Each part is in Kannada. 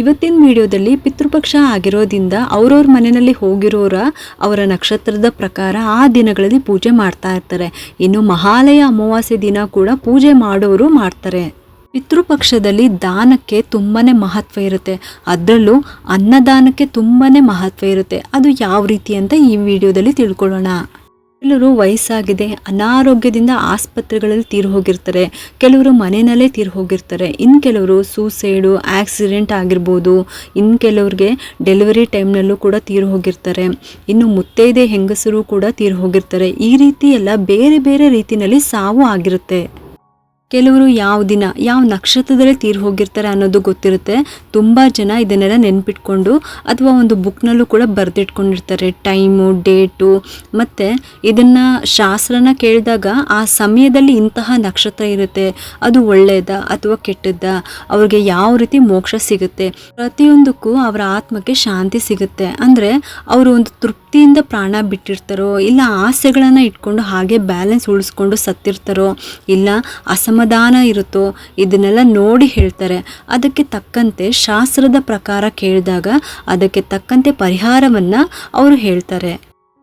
ಇವತ್ತಿನ ವಿಡಿಯೋದಲ್ಲಿ ಪಿತೃಪಕ್ಷ ಆಗಿರೋದ್ರಿಂದ ಅವ್ರವ್ರ ಮನೆಯಲ್ಲಿ ಹೋಗಿರೋರ ಅವರ ನಕ್ಷತ್ರದ ಪ್ರಕಾರ ಆ ದಿನಗಳಲ್ಲಿ ಪೂಜೆ ಮಾಡ್ತಾ ಇರ್ತಾರೆ. ಇನ್ನು ಮಹಾಲಯ ಅಮಾವಾಸ್ಯೆ ದಿನ ಕೂಡ ಪೂಜೆ ಮಾಡೋರು ಮಾಡ್ತಾರೆ. ಪಿತೃಪಕ್ಷದಲ್ಲಿ ದಾನಕ್ಕೆ ತುಂಬಾ ಮಹತ್ವ ಇರುತ್ತೆ. ಅದರಲ್ಲೂ ಅನ್ನದಾನಕ್ಕೆ ತುಂಬಾ ಮಹತ್ವ ಇರುತ್ತೆ. ಅದು ಯಾವ ರೀತಿ ಅಂತ ಈ ವಿಡಿಯೋದಲ್ಲಿ ತಿಳ್ಕೊಳ್ಳೋಣ. ಕೆಲವರು ವಯಸ್ಸಾಗಿದೆ, ಅನಾರೋಗ್ಯದಿಂದ ಆಸ್ಪತ್ರೆಗಳಲ್ಲಿ ತೀರು ಹೋಗಿರ್ತಾರೆ, ಕೆಲವರು ಮನೆಯಲ್ಲೇ ತೀರು ಹೋಗಿರ್ತಾರೆ. ಇನ್ನು ಕೆಲವರು ಸೂಸೈಡು, ಆಕ್ಸಿಡೆಂಟ್ ಆಗಿರ್ಬೋದು. ಇನ್ನು ಕೆಲವ್ರಿಗೆ ಡೆಲಿವರಿ ಟೈಮ್ನಲ್ಲೂ ಕೂಡ ತೀರು ಹೋಗಿರ್ತಾರೆ. ಇನ್ನು ಮುತ್ತೈದೆ ಹೆಂಗಸರು ಕೂಡ ತೀರು ಹೋಗಿರ್ತಾರೆ. ಈ ರೀತಿ ಎಲ್ಲ ಬೇರೆ ಬೇರೆ ರೀತಿಯಲ್ಲಿ ಸಾವು ಆಗಿರುತ್ತೆ. ಕೆಲವರು ಯಾವ ದಿನ, ಯಾವ ನಕ್ಷತ್ರದಲ್ಲಿ ತೀರ್ ಹೋಗಿರ್ತಾರೆ ಅನ್ನೋದು ಗೊತ್ತಿರುತ್ತೆ. ತುಂಬ ಜನ ಇದನ್ನೆಲ್ಲ ನೆನ್ಪಿಟ್ಕೊಂಡು ಅಥವಾ ಒಂದು ಬುಕ್ನಲ್ಲೂ ಕೂಡ ಬರೆದಿಟ್ಕೊಂಡಿರ್ತಾರೆ. ಟೈಮು ಡೇಟು ಮತ್ತು ಇದನ್ನು ಶಾಸ್ತ್ರನ ಕೇಳಿದಾಗ ಆ ಸಮಯದಲ್ಲಿ ಇಂತಹ ನಕ್ಷತ್ರ ಇರುತ್ತೆ. ಅದು ಒಳ್ಳೆಯದ ಅಥವಾ ಕೆಟ್ಟದ್ದ? ಅವ್ರಿಗೆ ಯಾವ ರೀತಿ ಮೋಕ್ಷ ಸಿಗುತ್ತೆ? ಪ್ರತಿಯೊಂದಕ್ಕೂ ಅವರ ಆತ್ಮಕ್ಕೆ ಶಾಂತಿ ಸಿಗುತ್ತೆ. ಅಂದರೆ ಅವರು ಒಂದು ತೃಪ್ತಿಯಿಂದ ಪ್ರಾಣ ಬಿಟ್ಟಿರ್ತಾರೋ, ಇಲ್ಲ ಆಸೆಗಳನ್ನು ಇಟ್ಕೊಂಡು ಹಾಗೆ ಬ್ಯಾಲೆನ್ಸ್ ಉಳಿಸ್ಕೊಂಡು ಸತ್ತಿರ್ತಾರೋ, ಇಲ್ಲ ಅಸಮಾಧಾನ ಇರುತ್ತೋ, ಇದನ್ನೆಲ್ಲ ನೋಡಿ ಹೇಳ್ತಾರೆ. ಅದಕ್ಕೆ ತಕ್ಕಂತೆ ಶಾಸ್ತ್ರದ ಪ್ರಕಾರ ಕೇಳಿದಾಗ ಅದಕ್ಕೆ ತಕ್ಕಂತೆ ಪರಿಹಾರವನ್ನು ಅವರು ಹೇಳ್ತಾರೆ.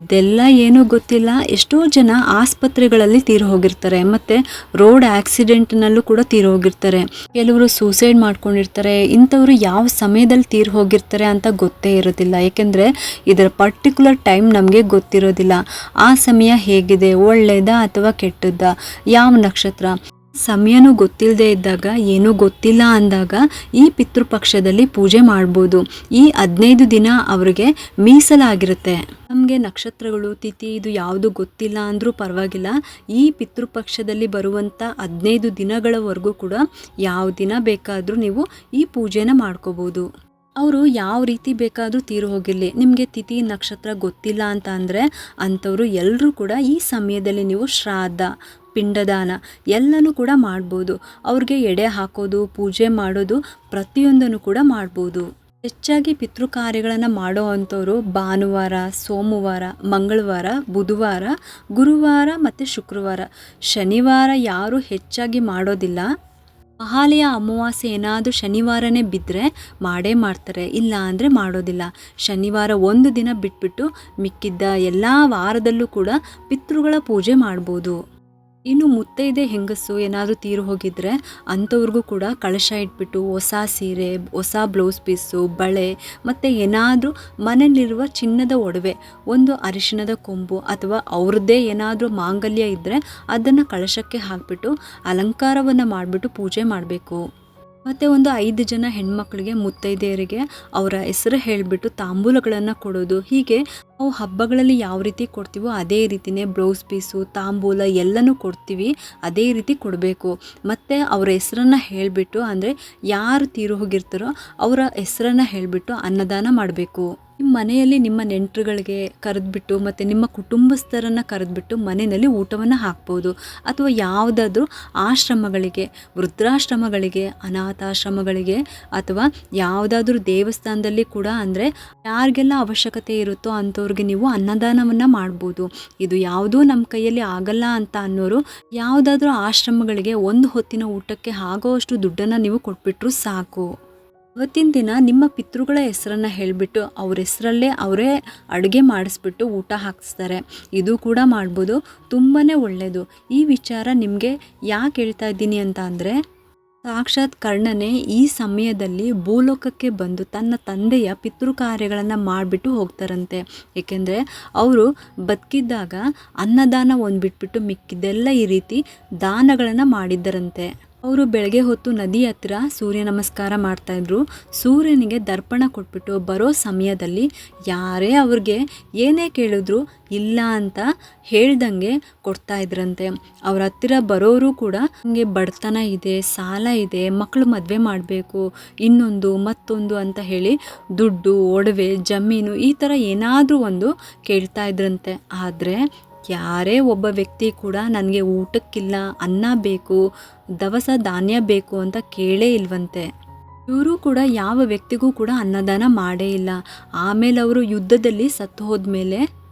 ಇದೆಲ್ಲ ಏನೂ ಗೊತ್ತಿಲ್ಲ. ಎಷ್ಟೋ ಜನ ಆಸ್ಪತ್ರೆಗಳಲ್ಲಿ ತೀರು ಹೋಗಿರ್ತಾರೆ. ಮತ್ತು ರೋಡ್ ಆಕ್ಸಿಡೆಂಟ್ನಲ್ಲೂ ಕೂಡ ತೀರು ಹೋಗಿರ್ತಾರೆ. ಕೆಲವರು ಸೂಸೈಡ್ ಮಾಡ್ಕೊಂಡಿರ್ತಾರೆ. ಇಂಥವರು ಯಾವ ಸಮಯದಲ್ಲಿ ತೀರು ಹೋಗಿರ್ತಾರೆ ಅಂತ ಗೊತ್ತೇ ಇರೋದಿಲ್ಲ. ಏಕೆಂದರೆ ಇದರ ಪರ್ಟಿಕ್ಯುಲರ್ ಟೈಮ್ ನಮಗೆ ಗೊತ್ತಿರೋದಿಲ್ಲ. ಆ ಸಮಯ ಹೇಗಿದೆ? ಒಳ್ಳೆಯದಾ ಅಥವಾ ಕೆಟ್ಟದ್ದಾ? ಯಾವ ನಕ್ಷತ್ರ? ಸಮಯನೂ ಗೊತ್ತಿಲ್ಲದೆ ಇದ್ದಾಗ, ಏನೂ ಗೊತ್ತಿಲ್ಲ ಅಂದಾಗ ಈ ಪಿತೃಪಕ್ಷದಲ್ಲಿ ಪೂಜೆ ಮಾಡ್ಬೋದು. ಈ ಹದಿನೈದು ದಿನ ಅವರಿಗೆ ಮೀಸಲಾಗಿರುತ್ತೆ. ನಮಗೆ ನಕ್ಷತ್ರಗಳು, ತಿಥಿ ಇದು ಯಾವುದು ಗೊತ್ತಿಲ್ಲ ಅಂದರೂ ಪರವಾಗಿಲ್ಲ. ಈ ಪಿತೃಪಕ್ಷದಲ್ಲಿ ಬರುವಂಥ ಹದಿನೈದು ದಿನಗಳವರೆಗೂ ಕೂಡ ಯಾವ ದಿನ ಬೇಕಾದರೂ ನೀವು ಈ ಪೂಜೆನ ಮಾಡ್ಕೋಬೋದು. ಅವರು ಯಾವ ರೀತಿ ಬೇಕಾದರೂ ತೀರು ಹೋಗಿರಲಿ. ನಿಮಗೆ ತಿಥಿ, ನಕ್ಷತ್ರ ಗೊತ್ತಿಲ್ಲ ಅಂತ ಅಂದರೆ ಅಂಥವರು ಎಲ್ಲರೂ ಕೂಡ ಈ ಸಮಯದಲ್ಲಿ ನೀವು ಶ್ರಾದ್ದ ಪಿಂಡದಾನ ಎಲ್ಲನೂ ಕೂಡ ಮಾಡ್ಬೋದು. ಅವ್ರಿಗೆ ಎಡೆ ಹಾಕೋದು, ಪೂಜೆ ಮಾಡೋದು ಪ್ರತಿಯೊಂದನ್ನು ಕೂಡ ಮಾಡ್ಬೋದು. ಹೆಚ್ಚಾಗಿ ಪಿತೃ ಕಾರ್ಯಗಳನ್ನು ಮಾಡೋ ಅಂಥವ್ರು ಭಾನುವಾರ, ಸೋಮವಾರ, ಮಂಗಳವಾರ, ಬುಧವಾರ, ಗುರುವಾರ ಮತ್ತು ಶುಕ್ರವಾರ. ಶನಿವಾರ ಯಾರೂ ಹೆಚ್ಚಾಗಿ ಮಾಡೋದಿಲ್ಲ. ಮಹಾಲಯ ಅಮಾವಾಸ್ಯೆ ಏನಾದರೂ ಶನಿವಾರನೇ ಬಿದ್ದರೆ ಮಾಡೇ ಮಾಡ್ತಾರೆ, ಇಲ್ಲ ಅಂದರೆ ಮಾಡೋದಿಲ್ಲ. ಶನಿವಾರ ಒಂದು ದಿನ ಬಿಟ್ಬಿಟ್ಟು ಮಿಕ್ಕಿದ್ದ ಎಲ್ಲ ವಾರದಲ್ಲೂ ಕೂಡ ಪಿತೃಗಳ ಪೂಜೆ ಮಾಡ್ಬೋದು. ಇನ್ನು ಮುತ್ತೈದೆ ಹೆಂಗಸು, ಏನಾದರೂ ತೀರು ಹೋಗಿದ್ರೆ ಅಂಥವ್ರಿಗೂ ಕೂಡ ಕಳಶ ಇಟ್ಬಿಟ್ಟು ಹೊಸ ಸೀರೆ, ಹೊಸ ಬ್ಲೌಸ್ ಪೀಸು, ಬಳೆ, ಮತ್ತು ಏನಾದರೂ ಮನೆಯಲ್ಲಿರುವ ಚಿನ್ನದ ಒಡವೆ, ಒಂದು ಅರಿಶಿಣದ ಕೊಂಬು ಅಥವಾ ಅವ್ರದ್ದೇ ಏನಾದರೂ ಮಾಂಗಲ್ಯ ಇದ್ದರೆ ಅದನ್ನು ಕಳಶಕ್ಕೆ ಹಾಕಿಬಿಟ್ಟು ಅಲಂಕಾರವನ್ನು ಮಾಡಿಬಿಟ್ಟು ಪೂಜೆ ಮಾಡಬೇಕು. ಮತ್ತು ಒಂದು ಐದು ಜನ ಹೆಣ್ಮಕ್ಳಿಗೆ, ಮುತ್ತೈದೆಯರಿಗೆ ಅವರ ಹೆಸರು ಹೇಳಿಬಿಟ್ಟು ತಾಂಬೂಲಗಳನ್ನು ಕೊಡೋದು. ಹೀಗೆ ನಾವು ಹಬ್ಬಗಳಲ್ಲಿ ಯಾವ ರೀತಿ ಕೊಡ್ತೀವೋ ಅದೇ ರೀತಿಯೇ ಬ್ಲೌಸ್ ಪೀಸು, ತಾಂಬೂಲ ಎಲ್ಲನೂ ಕೊಡ್ತೀವಿ. ಅದೇ ರೀತಿ ಕೊಡಬೇಕು. ಮತ್ತು ಅವರ ಹೆಸರನ್ನು ಹೇಳಿಬಿಟ್ಟು ಅಂದರೆ ಯಾರು ತೀರು ಹೋಗಿರ್ತಾರೋ ಅವರ ಹೆಸರನ್ನು ಹೇಳಿಬಿಟ್ಟು ಅನ್ನದಾನ ಮಾಡಬೇಕು. ನಿಮ್ಮ ಮನೆಯಲ್ಲಿ ನಿಮ್ಮ ನೆಂಟರುಗಳಿಗೆ ಕರೆದ್ಬಿಟ್ಟು ಮತ್ತು ನಿಮ್ಮ ಕುಟುಂಬಸ್ಥರನ್ನು ಕರೆದ್ಬಿಟ್ಟು ಮನೆಯಲ್ಲಿ ಊಟವನ್ನು ಹಾಕ್ಬೋದು. ಅಥವಾ ಯಾವುದಾದ್ರೂ ಆಶ್ರಮಗಳಿಗೆ, ವೃದ್ಧಾಶ್ರಮಗಳಿಗೆ, ಅನಾಥಾಶ್ರಮಗಳಿಗೆ ಅಥವಾ ಯಾವುದಾದ್ರೂ ದೇವಸ್ಥಾನದಲ್ಲಿ ಕೂಡ ಅಂದರೆ ಯಾರಿಗೆಲ್ಲ ಅವಶ್ಯಕತೆ ಇರುತ್ತೋ ಅಂಥವ್ರಿಗೆ ನೀವು ಅನ್ನದಾನವನ್ನು ಮಾಡ್ಬೋದು. ಇದು ಯಾವುದೂ ನಮ್ಮ ಕೈಯಲ್ಲಿ ಆಗಲ್ಲ ಅಂತ ಅನ್ನೋರು ಯಾವುದಾದ್ರೂ ಆಶ್ರಮಗಳಿಗೆ ಒಂದು ಹೊತ್ತಿನ ಊಟಕ್ಕೆ ಆಗೋವಷ್ಟು ದುಡ್ಡನ್ನು ನೀವು ಕೊಟ್ಬಿಟ್ರು ಸಾಕು. ಅವತ್ತಿನ ದಿನ ನಿಮ್ಮ ಪಿತೃಗಳ ಹೆಸರನ್ನು ಹೇಳಿಬಿಟ್ಟು ಅವ್ರ ಹೆಸರಲ್ಲೇ ಅವರೇ ಅಡುಗೆ ಮಾಡಿಸ್ಬಿಟ್ಟು ಊಟ ಹಾಕಿಸ್ತಾರೆ. ಇದು ಕೂಡ ಮಾಡ್ಬೋದು. ತುಂಬಾ ಒಳ್ಳೆಯದು ಈ ವಿಚಾರ ನಿಮಗೆ ಯಾಕೆ ಹೇಳ್ತಾ ಇದ್ದೀನಿ ಅಂತ ಅಂದರೆ, ಸಾಕ್ಷಾತ್ ಕರ್ಣನೇ ಈ ಸಮಯದಲ್ಲಿ ಭೂಲೋಕಕ್ಕೆ ಬಂದು ತನ್ನ ತಂದೆಯ ಪಿತೃ ಕಾರ್ಯಗಳನ್ನು ಮಾಡಿಬಿಟ್ಟು ಹೋಗ್ತಾರಂತೆ. ಏಕೆಂದರೆ, ಅವರು ಬದುಕಿದ್ದಾಗ ಅನ್ನದಾನ ಒಂದು ಬಿಟ್ಬಿಟ್ಟು ಮಿಕ್ಕಿದ್ದೆಲ್ಲ ಈ ರೀತಿ ದಾನಗಳನ್ನು ಮಾಡಿದ್ದರಂತೆ. ಅವರು ಬೆಳಗ್ಗೆ ಹೊತ್ತು ನದಿ ಹತ್ತಿರ ಸೂರ್ಯ ನಮಸ್ಕಾರ ಮಾಡ್ತಾಯಿದ್ರು ಸೂರ್ಯನಿಗೆ ದರ್ಪಣ ಕೊಟ್ಬಿಟ್ಟು ಬರೋ ಸಮಯದಲ್ಲಿ ಯಾರೇ ಅವ್ರಿಗೆ ಏನೇ ಕೇಳಿದ್ರು ಇಲ್ಲ ಅಂತ ಹೇಳ್ದಂಗೆ ಕೊಡ್ತಾ ಇದ್ರಂತೆ. ಅವ್ರ ಹತ್ತಿರ ಬರೋರು ಕೂಡ ನಮಗೆ ಬಡತನ ಇದೆ, ಸಾಲ ಇದೆ ಮಕ್ಕಳು ಮದುವೆ ಮಾಡಬೇಕು, ಇನ್ನೊಂದು, ಮತ್ತೊಂದು ಅಂತ ಹೇಳಿ ದುಡ್ಡು, ಒಡವೆ, ಜಮೀನು ಈ ಥರ ಏನಾದರೂ ಒಂದು ಕೇಳ್ತಾ ಇದ್ರಂತೆ. ಆದರೆ ಯಾರೇ ಒಬ್ಬ ವ್ಯಕ್ತಿ ಕೂಡ ನನಗೆ ಊಟಕ್ಕಿಲ್ಲ, ಅನ್ನ ಬೇಕು, ದವಸ ಧಾನ್ಯ ಬೇಕು ಅಂತ ಕೇಳೇ ಇಲ್ವಂತೆ. ಇವರು ಕೂಡ ಯಾವ ವ್ಯಕ್ತಿಗೂ ಕೂಡ ಅನ್ನದಾನ ಮಾಡೇ ಇಲ್ಲ. ಆಮೇಲೆ ಅವರು ಯುದ್ಧದಲ್ಲಿ ಸತ್ತು ಹೋದ್ಮೇಲೆ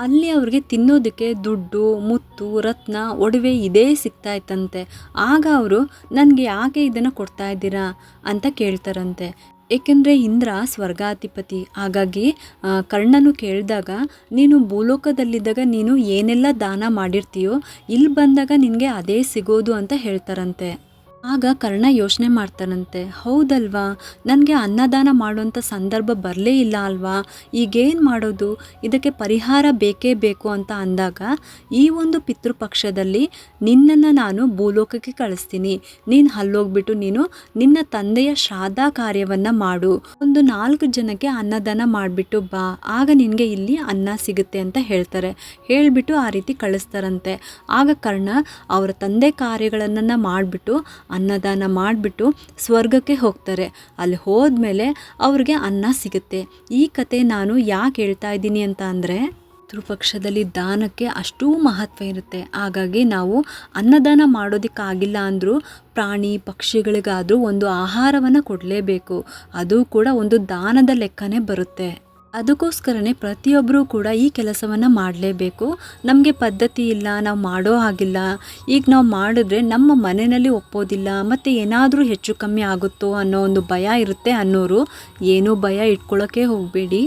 ಅಲ್ಲಿ ಅವ್ರಿಗೆ ತಿನ್ನೋದಕ್ಕೆ ದುಡ್ಡು, ಮುತ್ತು, ರತ್ನ ಒಡವೆ ಇದೇ ಸಿಗ್ತಾ ಇತ್ತಂತೆ ಆಗ ಅವರು, ನನಗೆ ಯಾಕೆ ಇದನ್ನು ಕೊಡ್ತಾ ಇದ್ದೀರಾ? ಅಂತ ಕೇಳ್ತಾರಂತೆ. ಏಕೆಂದರೆ ಇಂದ್ರ ಸ್ವರ್ಗಾಧಿಪತಿ. ಹಾಗಾಗಿ ಕರ್ಣನು ಕೇಳಿದಾಗ, ನೀನು ಭೂಲೋಕದಲ್ಲಿದ್ದಾಗ ನೀನು ಏನೆಲ್ಲ ದಾನ ಮಾಡಿರ್ತೀಯೋ, ಇಲ್ಲಿ ಬಂದಾಗ ನಿನಗೆ ಅದೇ ಸಿಗೋದು ಅಂತ ಹೇಳ್ತಾರಂತೆ. ಆಗ ಕರ್ಣ ಯೋಚನೆ ಮಾಡ್ತಾನಂತೆ, ಹೌದಲ್ವಾ, ನನಗೆ ಅನ್ನದಾನ ಮಾಡುವಂಥ ಸಂದರ್ಭ ಬರಲೇ ಇಲ್ಲ ಅಲ್ವಾ? ಈಗೇನು ಮಾಡೋದು? ಇದಕ್ಕೆ ಪರಿಹಾರ ಬೇಕೇ ಬೇಕು ಅಂತ ಅಂದಾಗ, ಈ ಒಂದು ಪಿತೃಪಕ್ಷದಲ್ಲಿ ನಿನ್ನನ್ನು ನಾನು ಭೂಲೋಕಕ್ಕೆ ಕಳಿಸ್ತೀನಿ. ನೀನು ಅಲ್ಲೋಗ್ಬಿಟ್ಟು ನೀನು ನಿನ್ನ ತಂದೆಯ ಶ್ರಾದ್ದ ಕಾರ್ಯವನ್ನು ಮಾಡು. ಒಂದು ನಾಲ್ಕು ಜನಕ್ಕೆ ಅನ್ನದಾನ ಮಾಡಿಬಿಟ್ಟು ಬಾ. ಆಗ ನಿನಗೆ ಇಲ್ಲಿ ಅನ್ನ ಸಿಗುತ್ತೆ ಅಂತ ಹೇಳ್ತಾರೆ. ಹೇಳಿಬಿಟ್ಟು ಆ ರೀತಿ ಕಳಿಸ್ತಾರಂತೆ. ಆಗ ಕರ್ಣ ಅವರ ತಂದೆ ಕಾರ್ಯಗಳನ್ನು ಮಾಡಿಬಿಟ್ಟು ಅನ್ನದಾನ ಮಾಡಿಬಿಟ್ಟು ಸ್ವರ್ಗಕ್ಕೆ ಹೋಗ್ತಾರೆ. ಅಲ್ಲಿ ಹೋದ್ಮೇಲೆ ಅವ್ರಿಗೆ ಅನ್ನ ಸಿಗುತ್ತೆ. ಈ ಕತೆ ನಾನು ಯಾಕೆ ಹೇಳ್ತಾ ಇದ್ದೀನಿ ಅಂತ ಅಂದರೆ ಪಿತೃಪಕ್ಷದಲ್ಲಿ ದಾನಕ್ಕೆ ಅಷ್ಟೂ ಮಹತ್ವ ಇರುತ್ತೆ. ಹಾಗಾಗಿ ನಾವು ಅನ್ನದಾನ ಮಾಡೋದಕ್ಕಾಗಿಲ್ಲ ಅಂದರೂ ಪ್ರಾಣಿ ಪಕ್ಷಿಗಳಿಗಾದರೂ ಒಂದು ಆಹಾರವನ್ನು ಕೊಡಲೇಬೇಕು. ಅದು ಕೂಡ ಒಂದು ದಾನದ ಲೆಕ್ಕನೇ ಬರುತ್ತೆ. ಅದಕ್ಕೋಸ್ಕರನೇ ಪ್ರತಿಯೊಬ್ಬರೂ ಕೂಡ ಈ ಕೆಲಸವನ್ನು ಮಾಡಲೇಬೇಕು. ನಮಗೆ ಪದ್ಧತಿ ಇಲ್ಲ, ನಾವು ಮಾಡೋ ಹಾಗಿಲ್ಲ. ಈಗ ನಾವು ಮಾಡಿದ್ರೆ ನಮ್ಮ ಮನೆಯಲ್ಲಿ ಒಪ್ಪೋದಿಲ್ಲ, ಮತ್ತು ಏನಾದರೂ ಹೆಚ್ಚು ಕಮ್ಮಿ ಆಗುತ್ತೋ ಅನ್ನೋ ಒಂದು ಭಯ ಇರುತ್ತೆ ಅನ್ನೋರು. ಏನೂ ಭಯ ಇಟ್ಕೊಳ್ಳೋಕ್ಕೆ ಹೋಗಬೇಡಿ.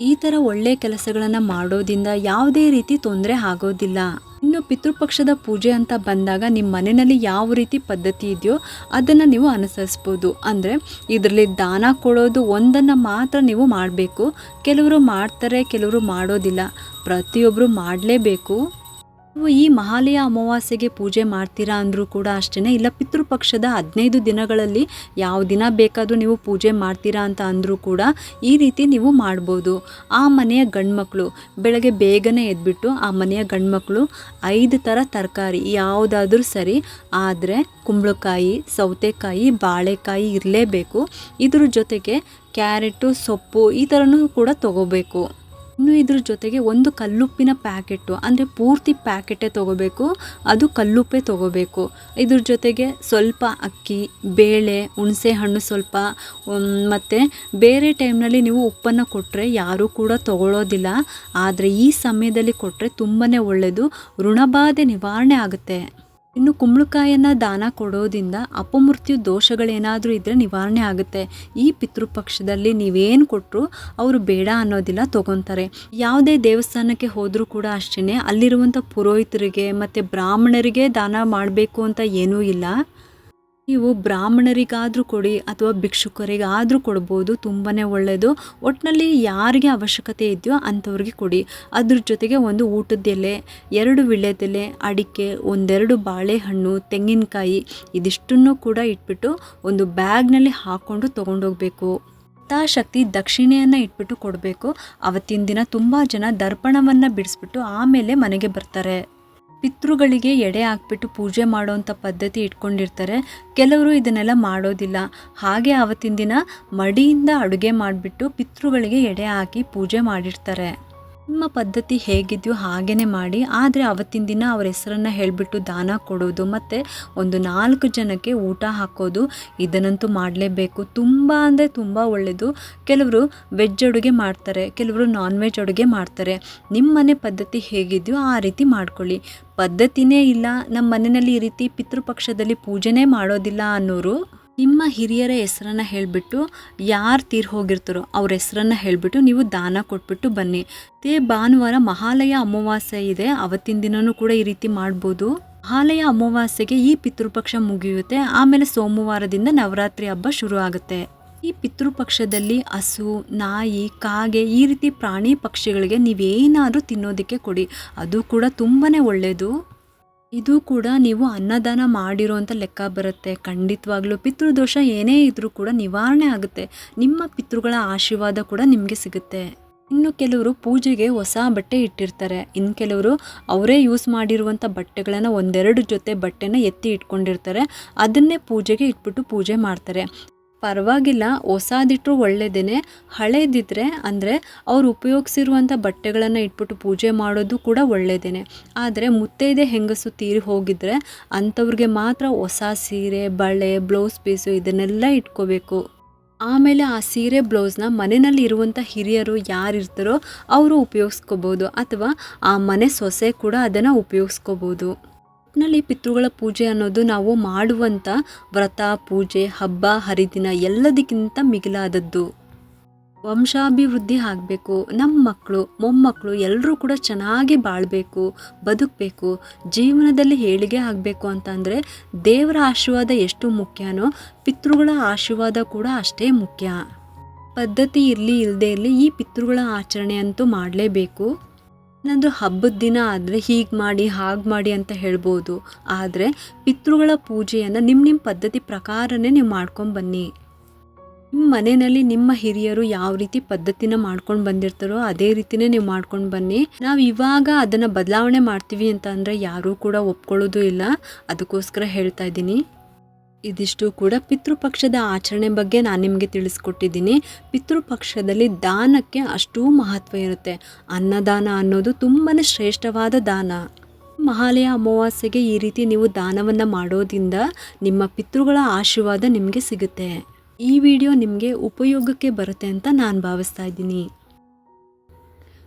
ಈ ಥರ ಒಳ್ಳೆಯ ಕೆಲಸಗಳನ್ನು ಮಾಡೋದಿಂದ ಯಾವುದೇ ರೀತಿ ತೊಂದರೆ ಆಗೋದಿಲ್ಲ. ಇನ್ನು ಪಿತೃಪಕ್ಷದ ಪೂಜೆ ಅಂತ ಬಂದಾಗ ನಿಮ್ಮ ಮನೆಯಲ್ಲಿ ಯಾವ ರೀತಿ ಪದ್ಧತಿ ಇದೆಯೋ ಅದನ್ನು ನೀವು ಅನುಸರಿಸ್ಬೋದು. ಅಂದರೆ ಇದರಲ್ಲಿ ದಾನ ಕೊಡೋದು ಒಂದನ್ನು ಮಾತ್ರ ನೀವು ಮಾಡಬೇಕು. ಕೆಲವರು ಮಾಡ್ತಾರೆ, ಕೆಲವರು ಮಾಡೋದಿಲ್ಲ. ಪ್ರತಿಯೊಬ್ಬರು ಮಾಡಲೇಬೇಕು. ನೀವು ಈ ಮಹಾಲಯ ಅಮಾವಾಸ್ಯೆಗೆ ಪೂಜೆ ಮಾಡ್ತೀರಾ ಅಂದರೂ ಕೂಡ ಅಷ್ಟೇ ಇಲ್ಲ ಪಿತೃಪಕ್ಷದ ಹದಿನೈದು ದಿನಗಳಲ್ಲಿ ಯಾವ ದಿನ ಬೇಕಾದರೂ ನೀವು ಪೂಜೆ ಮಾಡ್ತೀರಾ ಅಂತ ಅಂದರೂ ಕೂಡ ಈ ರೀತಿ ನೀವು ಮಾಡ್ಬೋದು. ಆ ಮನೆಯ ಗಂಡ್ಮಕ್ಳು ಬೆಳಗ್ಗೆ ಬೇಗನೆ ಎದ್ಬಿಟ್ಟು ಆ ಮನೆಯ ಗಂಡ್ಮಕ್ಳು ಐದು ಥರ ತರಕಾರಿ ಯಾವುದಾದ್ರೂ ಸರಿ, ಆದರೆ ಕುಂಬಳಕಾಯಿ, ಸೌತೆಕಾಯಿ, ಬಾಳೆಕಾಯಿ ಇರಲೇಬೇಕು. ಇದ್ರ ಜೊತೆಗೆ ಕ್ಯಾರೆಟು, ಸೊಪ್ಪು ಈ ಥರನೂ ಕೂಡ ತಗೋಬೇಕು. ಇನ್ನು ಇದ್ರ ಜೊತೆಗೆ ಒಂದು ಕಲ್ಲುಪ್ಪಿನ ಪ್ಯಾಕೆಟು ಅಂದರೆ ಪೂರ್ತಿ ಪ್ಯಾಕೆಟೇ ತೊಗೋಬೇಕು, ಅದು ಕಲ್ಲುಪ್ಪೇ ತೊಗೋಬೇಕು. ಇದ್ರ ಜೊತೆಗೆ ಸ್ವಲ್ಪ ಅಕ್ಕಿ, ಬೇಳೆ ಹುಣಸೆ ಹಣ್ಣು ಸ್ವಲ್ಪ ಮತ್ತು ಬೇರೆ ಟೈಮ್ನಲ್ಲಿ ನೀವು ಉಪ್ಪನ್ನು ಕೊಟ್ಟರೆ ಯಾರೂ ಕೂಡ ತಗೊಳ್ಳೋದಿಲ್ಲ ಆದರೆ ಈ ಸಮಯದಲ್ಲಿ ಕೊಟ್ಟರೆ ತುಂಬಾ ಒಳ್ಳೆಯದು ಋಣಬಾಧೆ ನಿವಾರಣೆ ಆಗುತ್ತೆ. ಇನ್ನು ಕುಂಬಳಕಾಯನ್ನು ದಾನ ಕೊಡೋದ್ರಿಂದ ಅಪಮೃತ್ಯು ದೋಷಗಳೇನಾದರೂ ಇದ್ದರೆ ನಿವಾರಣೆ ಆಗುತ್ತೆ. ಈ ಪಿತೃಪಕ್ಷದಲ್ಲಿ ನೀವೇನು ಕೊಟ್ಟರು ಅವರು ಬೇಡ ಅನ್ನೋದಿಲ್ಲ ತೊಗೊತಾರೆ. ಯಾವುದೇ ದೇವಸ್ಥಾನಕ್ಕೆ ಹೋದರೂ ಕೂಡ ಅಷ್ಟೇ ಅಲ್ಲಿರುವಂಥ ಪುರೋಹಿತರಿಗೆ ಮತ್ತು ಬ್ರಾಹ್ಮಣರಿಗೆ ದಾನ ಮಾಡಬೇಕು ಅಂತ ಏನೂ ಇಲ್ಲ. ನೀವು ಬ್ರಾಹ್ಮಣರಿಗಾದರೂ ಕೊಡಿ ಅಥವಾ ಭಿಕ್ಷುಕರಿಗಾದರೂ ಕೊಡ್ಬೋದು ತುಂಬಾ ಒಳ್ಳೆಯದು ಒಟ್ಟಿನಲ್ಲಿ ಯಾರಿಗೆ ಅವಶ್ಯಕತೆ ಇದೆಯೋ ಅಂಥವ್ರಿಗೆ ಕೊಡಿ. ಅದ್ರ ಜೊತೆಗೆ ಒಂದು ಊಟದ ಎಲೆ, ಎರಡು ವಿಳ್ಯದೆಲೆ ಅಡಿಕೆ, ಒಂದೆರಡು ಬಾಳೆಹಣ್ಣು, ತೆಂಗಿನಕಾಯಿ, ಇದಿಷ್ಟನ್ನು ಕೂಡ ಇಟ್ಬಿಟ್ಟು ಒಂದು ಬ್ಯಾಗ್ನಲ್ಲಿ ಹಾಕ್ಕೊಂಡು ತೊಗೊಂಡೋಗ್ಬೇಕು. ಯಥಾಶಕ್ತಿ ದಕ್ಷಿಣೆಯನ್ನು ಇಟ್ಬಿಟ್ಟು ಕೊಡಬೇಕು. ಅವತ್ತಿನ ದಿನ ತುಂಬ ಜನ ದರ್ಪಣವನ್ನು ಬಿಡಿಸ್ಬಿಟ್ಟು ಆಮೇಲೆ ಮನೆಗೆ ಬರ್ತಾರೆ. ಪಿತೃಗಳಿಗೆ ಎಡೆ ಹಾಕ್ಬಿಟ್ಟು ಪೂಜೆ ಮಾಡೋವಂಥ ಪದ್ಧತಿ ಇಟ್ಕೊಂಡಿರ್ತಾರೆ. ಕೆಲವರು ಇದನ್ನೆಲ್ಲ ಮಾಡೋದಿಲ್ಲ. ಹಾಗೆ ಆವತ್ತಿನ ದಿನ ಮಡಿಯಿಂದ ಅಡುಗೆ ಮಾಡಿಬಿಟ್ಟು ಪಿತೃಗಳಿಗೆ ಎಡೆ ಹಾಕಿ ಪೂಜೆ ಮಾಡಿರ್ತಾರೆ. ನಿಮ್ಮ ಪದ್ಧತಿ ಹೇಗಿದೆಯೋ ಹಾಗೇ ಮಾಡಿ, ಆದರೆ ಅವತ್ತಿನ ದಿನ ಅವ್ರ ಹೆಸರನ್ನು ಹೇಳಿಬಿಟ್ಟು ದಾನ ಕೊಡೋದು ಮತ್ತು ಒಂದು ನಾಲ್ಕು ಜನಕ್ಕೆ ಊಟ ಹಾಕೋದು, ಇದನ್ನಂತೂ ಮಾಡಲೇಬೇಕು. ತುಂಬ ಅಂದರೆ ತುಂಬ ಒಳ್ಳೆಯದು ಕೆಲವರು ವೆಜ್ ಅಡುಗೆ ಮಾಡ್ತಾರೆ, ಕೆಲವರು ನಾನ್ ವೆಜ್ ಅಡುಗೆ ಮಾಡ್ತಾರೆ. ನಿಮ್ಮ ಮನೆ ಪದ್ಧತಿ ಹೇಗಿದೆಯೋ ಆ ರೀತಿ ಮಾಡ್ಕೊಳ್ಳಿ. ಪದ್ಧತಿನೇ ಇಲ್ಲ ನಮ್ಮ ಮನೆಯಲ್ಲಿ ಈ ರೀತಿ ಪಿತೃಪಕ್ಷದಲ್ಲಿ ಪೂಜೆನೇ ಮಾಡೋದಿಲ್ಲ ಅನ್ನೋರು ನಿಮ್ಮ ಹಿರಿಯರ ಹೆಸರನ್ನು ಹೇಳಿಬಿಟ್ಟು ಯಾರು ತೀರ್ ಹೋಗಿರ್ತಾರೋ ಅವ್ರ ಹೆಸರನ್ನು ಹೇಳಿಬಿಟ್ಟು ನೀವು ದಾನ ಕೊಟ್ಬಿಟ್ಟು ಬನ್ನಿ. ತೇ ಭಾನುವಾರ ಮಹಾಲಯ ಅಮಾವಾಸ್ಯೆ ಇದೆ, ಅವತ್ತಿನ ದಿನವೂ ಕೂಡ ಈ ರೀತಿ ಮಾಡ್ಬೋದು. ಮಹಾಲಯ ಅಮಾವಾಸ್ಯೆಗೆ ಈ ಪಿತೃಪಕ್ಷ ಮುಗಿಯುತ್ತೆ, ಆಮೇಲೆ ಸೋಮವಾರದಿಂದ ನವರಾತ್ರಿ ಹಬ್ಬ ಶುರು ಆಗುತ್ತೆ. ಈ ಪಿತೃಪಕ್ಷದಲ್ಲಿ ಹಸು, ನಾಯಿ, ಕಾಗೆ ಈ ರೀತಿ ಪ್ರಾಣಿ ಪಕ್ಷಿಗಳಿಗೆ ನೀವೇನಾದರೂ ತಿನ್ನೋದಕ್ಕೆ ಕೊಡಿ, ಅದು ಕೂಡ ತುಂಬಾ ಒಳ್ಳೆಯದು ಇದು ಕೂಡ ನೀವು ಅನ್ನದಾನ ಮಾಡಿರೋ ಅಂತ ಲೆಕ್ಕ ಬರುತ್ತೆ. ಖಂಡಿತವಾಗ್ಲೂ ಪಿತೃದೋಷ ಏನೇ ಇದ್ರೂ ಕೂಡ ನಿವಾರಣೆ ಆಗುತ್ತೆ. ನಿಮ್ಮ ಪಿತೃಗಳ ಆಶೀರ್ವಾದ ಕೂಡ ನಿಮಗೆ ಸಿಗುತ್ತೆ. ಇನ್ನು ಕೆಲವರು ಪೂಜೆಗೆ ಹೊಸ ಬಟ್ಟೆ ಇಟ್ಟಿರ್ತಾರೆ. ಇನ್ನು ಕೆಲವರು ಅವರೇ ಯೂಸ್ ಮಾಡಿರುವಂಥ ಬಟ್ಟೆಗಳನ್ನು ಒಂದೆರಡು ಜೊತೆ ಬಟ್ಟೆನ ಎತ್ತಿ ಇಟ್ಕೊಂಡಿರ್ತಾರೆ. ಅದನ್ನೇ ಪೂಜೆಗೆ ಇಟ್ಬಿಟ್ಟು ಪೂಜೆ ಮಾಡ್ತಾರೆ. ಪರವಾಗಿಲ್ಲ ಹೊಸದಿಟ್ಟರು ಒಳ್ಳೆಯದೇ ಹಳೇದಿದ್ದರೆ ಅಂದರೆ ಅವ್ರು ಉಪಯೋಗಿಸಿರುವಂಥ ಬಟ್ಟೆಗಳನ್ನು ಇಟ್ಬಿಟ್ಟು ಪೂಜೆ ಮಾಡೋದು ಕೂಡ ಒಳ್ಳೆಯದೇ ಆದರೆ ಮುತ್ತೈದೆ ಹೆಂಗಸು ತೀರಿ ಹೋಗಿದ್ರೆ ಅಂಥವ್ರಿಗೆ ಮಾತ್ರ ಹೊಸ ಸೀರೆ, ಬಳೆ, ಬ್ಲೌಸ್ ಪೀಸು ಇದನ್ನೆಲ್ಲ ಇಟ್ಕೋಬೇಕು. ಆಮೇಲೆ ಆ ಸೀರೆ, ಬ್ಲೌಸ್ನ ಮನೆಯಲ್ಲಿ ಇರುವಂಥ ಹಿರಿಯರು ಯಾರಿರ್ತಾರೋ ಅವರು ಉಪಯೋಗಿಸ್ಕೋಬೋದು ಅಥವಾ ಆ ಮನೆ ಸೊಸೆ ಕೂಡ ಅದನ್ನು ಉಪಯೋಗಿಸ್ಕೋಬೋದು. ಒಟ್ಟಿನಲ್ಲಿ ಪಿತೃಗಳ ಪೂಜೆ ಅನ್ನೋದು ನಾವು ಮಾಡುವಂಥ ವ್ರತ, ಪೂಜೆ, ಹಬ್ಬ, ಹರಿದಿನ ಎಲ್ಲದಕ್ಕಿಂತ ಮಿಗಿಲಾದದ್ದು. ವಂಶಾಭಿವೃದ್ಧಿ ಆಗಬೇಕು ನಮ್ಮ ಮಕ್ಕಳು ಮೊಮ್ಮಕ್ಕಳು ಎಲ್ಲರೂ ಕೂಡ ಚೆನ್ನಾಗಿ ಬಾಳಬೇಕು, ಬದುಕಬೇಕು, ಜೀವನದಲ್ಲಿ ಹೇಳಿಗೆ ಆಗಬೇಕು ಅಂತಂದರೆ ದೇವರ ಆಶೀರ್ವಾದ ಎಷ್ಟು ಮುಖ್ಯನೋ ಪಿತೃಗಳ ಆಶೀರ್ವಾದ ಕೂಡ ಅಷ್ಟೇ ಮುಖ್ಯ. ಪದ್ಧತಿ ಇರಲಿ ಇಲ್ಲದೆ ಇರಲಿ ಈ ಪಿತೃಗಳ ಆಚರಣೆ ಅಂತೂ ಮಾಡಲೇಬೇಕು. ಏನಾದರೂ ಹಬ್ಬದ ದಿನ ಆದರೆ ಹೀಗೆ ಮಾಡಿ, ಹಾಗೆ ಮಾಡಿ ಅಂತ ಹೇಳ್ಬೋದು. ಆದರೆ ಪಿತೃಗಳ ಪೂಜೆಯನ್ನು ನಿಮ್ಮ ನಿಮ್ಮ ಪದ್ಧತಿ ಪ್ರಕಾರನೇ ನೀವು ಮಾಡ್ಕೊಂಡು ಬನ್ನಿ. ನಿಮ್ಮ ಮನೆಯಲ್ಲಿ ನಿಮ್ಮ ಹಿರಿಯರು ಯಾವ ರೀತಿ ಪದ್ಧತಿನ ಮಾಡ್ಕೊಂಡು ಬಂದಿರ್ತಾರೋ ಅದೇ ರೀತಿನೇ ನೀವು ಮಾಡ್ಕೊಂಡು ಬನ್ನಿ. ನಾವು ಇವಾಗ ಅದನ್ನು ಬದಲಾವಣೆ ಮಾಡ್ತೀವಿ ಅಂತ ಅಂದರೆ ಯಾರೂ ಕೂಡ ಒಪ್ಕೊಳ್ಳೋದು ಇಲ್ಲ. ಅದಕ್ಕೋಸ್ಕರ ಹೇಳ್ತಾ ಇದ್ದೀನಿ. ಇದಿಷ್ಟು ಕೂಡ ಪಿತೃಪಕ್ಷದ ಆಚರಣೆ ಬಗ್ಗೆ ನಾನು ನಿಮಗೆ ತಿಳಿಸ್ಕೊಟ್ಟಿದ್ದೀನಿ. ಪಿತೃಪಕ್ಷದಲ್ಲಿ ದಾನಕ್ಕೆ ಅಷ್ಟೂ ಮಹತ್ವ ಇರುತ್ತೆ. ಅನ್ನದಾನ ಅನ್ನೋದು ತುಂಬಾ ಶ್ರೇಷ್ಠವಾದ ದಾನ. ಮಹಾಲಯ ಅಮಾವಾಸ್ಯೆಗೆ ಈ ರೀತಿ ನೀವು ದಾನವನ್ನು ಮಾಡೋದ್ರಿಂದ ನಿಮ್ಮ ಪಿತೃಗಳ ಆಶೀರ್ವಾದ ನಿಮಗೆ ಸಿಗುತ್ತೆ. ಈ ವಿಡಿಯೋ ನಿಮಗೆ ಉಪಯೋಗಕ್ಕೆ ಬರುತ್ತೆ ಅಂತ ನಾನು ಭಾವಿಸ್ತಾ ಇದ್ದೀನಿ.